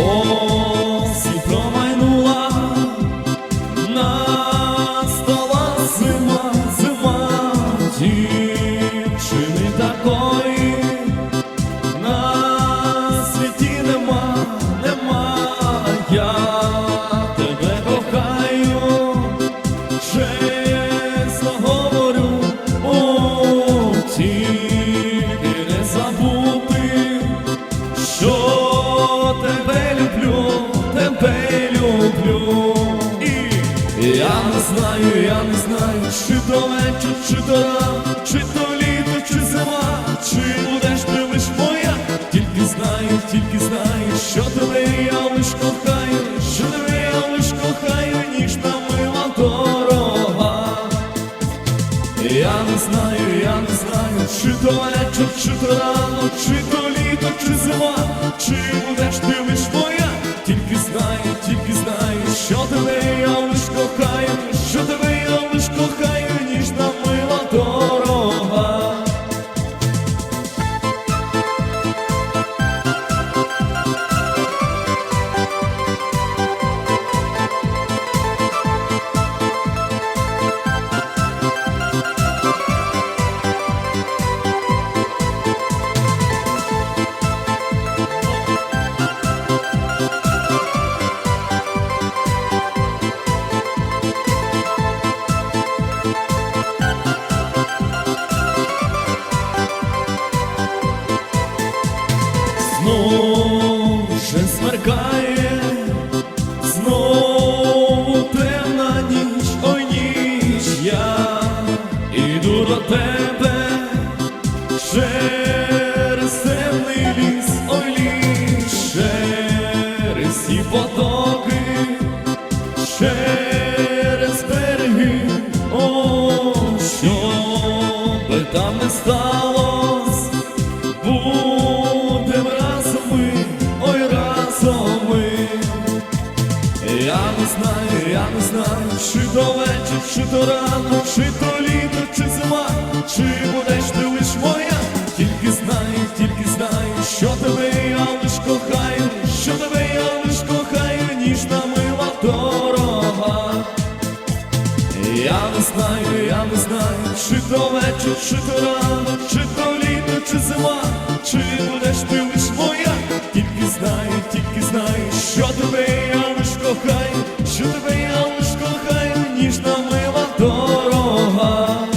Oh. Не знаю, я не знаю, чи то вечір, чи то рано, чи то літо, чи зима, чи будеш ти лиш моя, тільки знаю, тільки знаю, що тебе я лиш кохаю, що тебе я лиш кохаю, ніжна мила дорога. Я не знаю, я не знаю, чи то вечір, чи то рано, чи то літо, чи зима, чи будеш ти лиш моя, тільки знаю, тільки знаю, що тебе що тебе вже знову темна ніч, ой ніч, я іду до тебе. Через темний ліс, ой ліс, через ті потоки, через береги, о, що би там не сталось, не знаю, я не знаю, чи то вечір, чи до рано, чи то літо, чи зима, чи будеш ти лиш моя, тільки знаю, тільки знаю, що тебе я лиш кохаю, що тебе я лиш кохаю, ніжна мила дорога. Я не знаю, я не знаю, чи то вечір, чи то рано, чи то літо, чи зима, чи будеш ти лиш моя, тільки знаю, тільки знаю, що тебе. should have